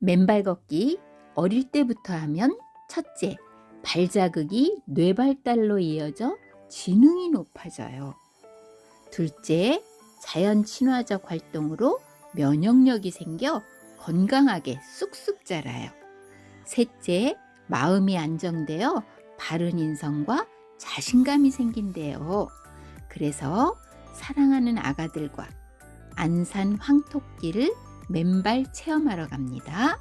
맨발 걷기 어릴 때부터 하면 첫째, 발자국이 뇌 발달로 이어져 지능이 높아져요. 둘째, 자연 친화적 활동으로 면역력이 생겨 건강하게 쑥쑥 자라요. 셋째, 마음이 안정되어 바른 인성과 자신감이 생긴대요. 그래서 사랑하는 아가들과 안산 황토끼를 맨발 체험하러 갑니다.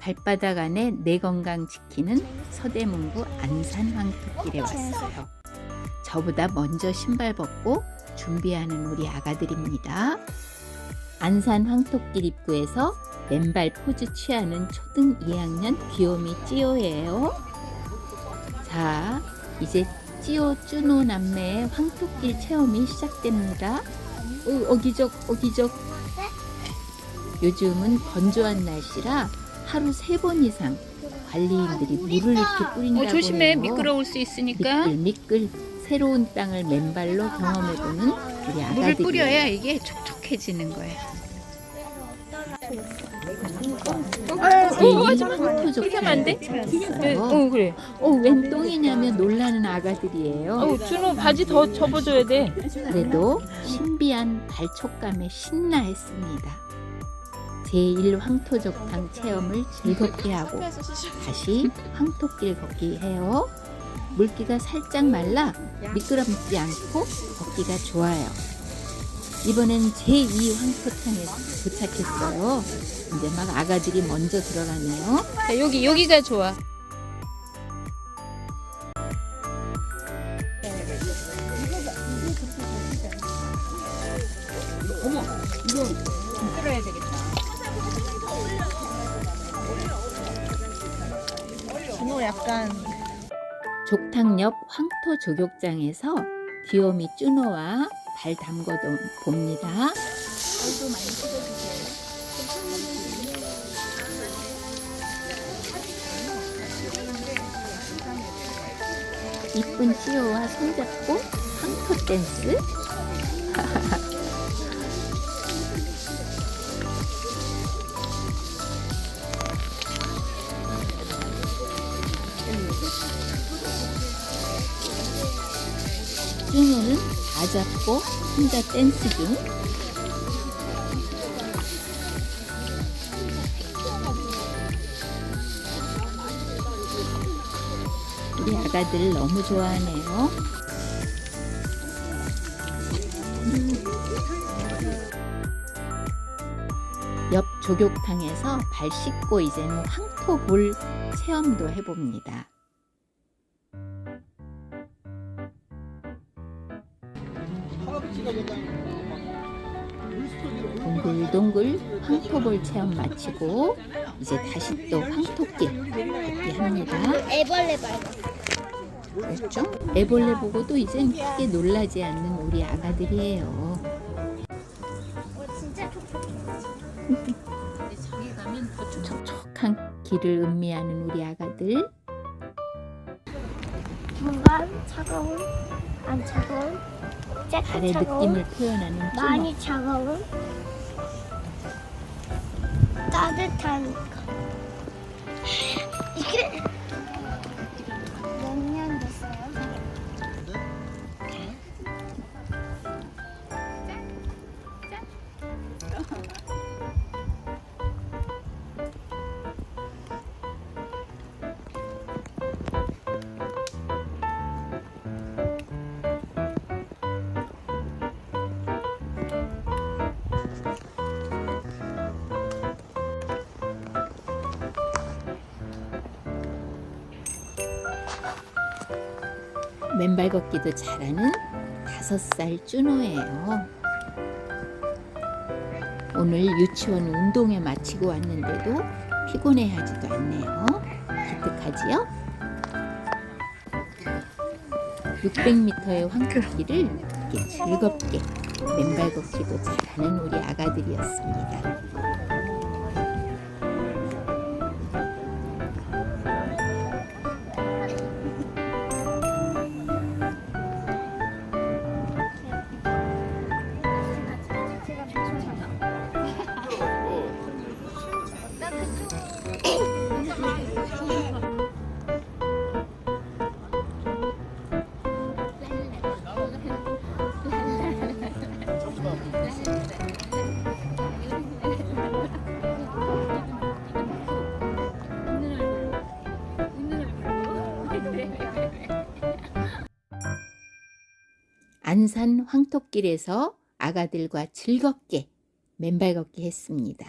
발바닥 안에 내 건강 지키는 서대문구 안산 황토길에 왔어요. 저보다 먼저 신발 벗고 준비하는 우리 아가들입니다. 안산 황토길 입구에서 맨발 포즈 취하는 초등 2학년 귀요미 찌오예요. 자, 이제 찌오 쭈노 남매의 황토길 체험이 시작됩니다. 어, 어기적 어기적. 요즘은 건조한 날씨라 하루 세 번 이상 관리인들이 물을 이렇게 뿌린다고 어, 조심해 해요. 미끄러울 수 있으니까 미끌 미끌 새로운 땅을 맨발로 경험해보는 우리 아가들이 물을 뿌려야 이게 촉촉해지는 거야. 제2 황토족 그렇게 하면 안 돼? 네, 어, 어 그래. 어, 웬 똥이냐면 놀라는 아가들이에요. 어 준호 바지 더 접어줘야 돼. 그래도 신비한 발촉감에 신나 했습니다. 제1 황토족탕 체험을 즐겁게 하고 다시 황토길 걷기 해요. 물기가 살짝 말라 미끄럽지 않고 걷기가 좋아요. 이번엔 제2 황토탕에 도착했어요. 이제 막 아가들이 먼저 들어가네요. 자, 여기 여기가 좋아. 끌어야 되겠다. 준호 약간 족탕 옆 황토 조격장에서 귀요미 쭈노와 발 담궈 봅니다. 이쁜 찌오와 손잡고 황토 댄스. 잡고 혼자 댄스 중. 우리 아가들 너무 좋아하네요. 옆 조격탕에서 발 씻고 이제는 황토 볼 체험도 해봅니다. 동글동글 황토볼 체험 마치고 이제 다시 또 황토길 걷기 합니다. 애벌레 밟아. 그렇죠? 애벌레 보고도 이젠 크게 놀라지 않는 우리 아가들이에요. 어, 진짜. 촉촉한 길을 음미하는 우리 아가들. 중간 차가운, 안 차가운, 발의 조금 차가운, 느낌을 표현하는. 많이 차가운, 따뜻한. 거. 이게 몇 년 됐어요? 맨발 걷기도 잘하는 다섯 살 쭈노예요. 오늘 유치원 운동회 마치고 왔는데도 피곤해하지도 않네요. 기특하지요? 600m의 황토길을 즐겁게 맨발 걷기도 잘하는 우리 아가들이었습니다. 안산 황토길에서 아가들과 즐겁게 맨발 걷기 했습니다.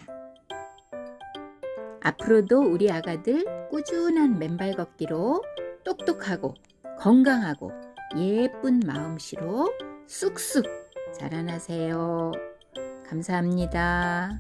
앞으로도 우리 아가들 꾸준한 맨발 걷기로 똑똑하고 건강하고 예쁜 마음씨로 쑥쑥 자라나세요. 감사합니다.